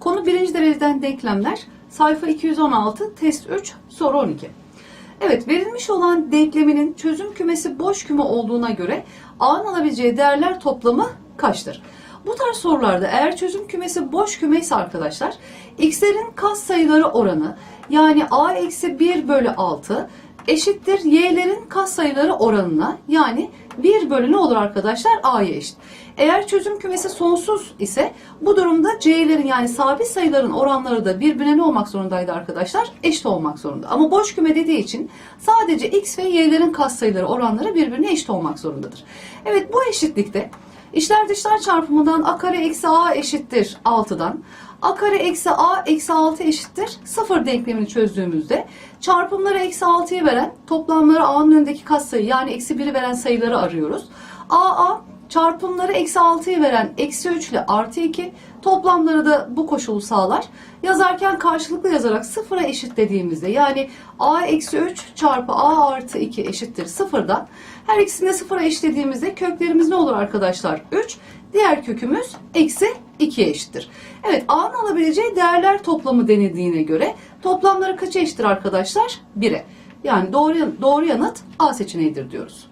Konu birinci dereceden denklemler. Sayfa 216, test 3, soru 12. Evet, verilmiş olan denkleminin çözüm kümesi boş küme olduğuna göre A'nın alabileceği değerler toplamı kaçtır? Bu tarz sorularda eğer çözüm kümesi boş küme ise arkadaşlar, x'lerin kas sayıları oranı yani a eksi 1 bölü 6 eşittir y'lerin kas sayıları oranına yani 1 bölü ne olur arkadaşlar? a'ya eşit. Eğer çözüm kümesi sonsuz ise bu durumda c'lerin yani sabit sayıların oranları da birbirine ne olmak zorundaydı arkadaşlar? Eşit olmak zorunda. Ama boş küme dediği için sadece x ve y'lerin kas sayıları oranları birbirine eşit olmak zorundadır. Evet bu eşitlikte İçler dışlar çarpımından a kare eksi a eşittir 6'dan. A kare eksi a eksi 6 eşittir 0 denklemini çözdüğümüzde çarpımları eksi 6'yı veren toplamları a'nın önündeki katsayı yani eksi 1'i veren sayıları arıyoruz. a a çarpımları eksi 6'yı veren eksi 3 ile artı 2 toplamları da bu koşulu sağlar. Yazarken karşılıklı yazarak sıfıra eşitlediğimizde yani a eksi 3 çarpı a artı 2 eşittir sıfırdan her ikisini de sıfıra eşitlediğimizde köklerimiz ne olur arkadaşlar? 3. Diğer kökümüz eksi 2'ye eşittir. Evet a'nın alabileceği değerler toplamı denildiğine göre toplamları kaça eşittir arkadaşlar? 1'e. Yani doğru, doğru yanıt A seçeneğidir diyoruz.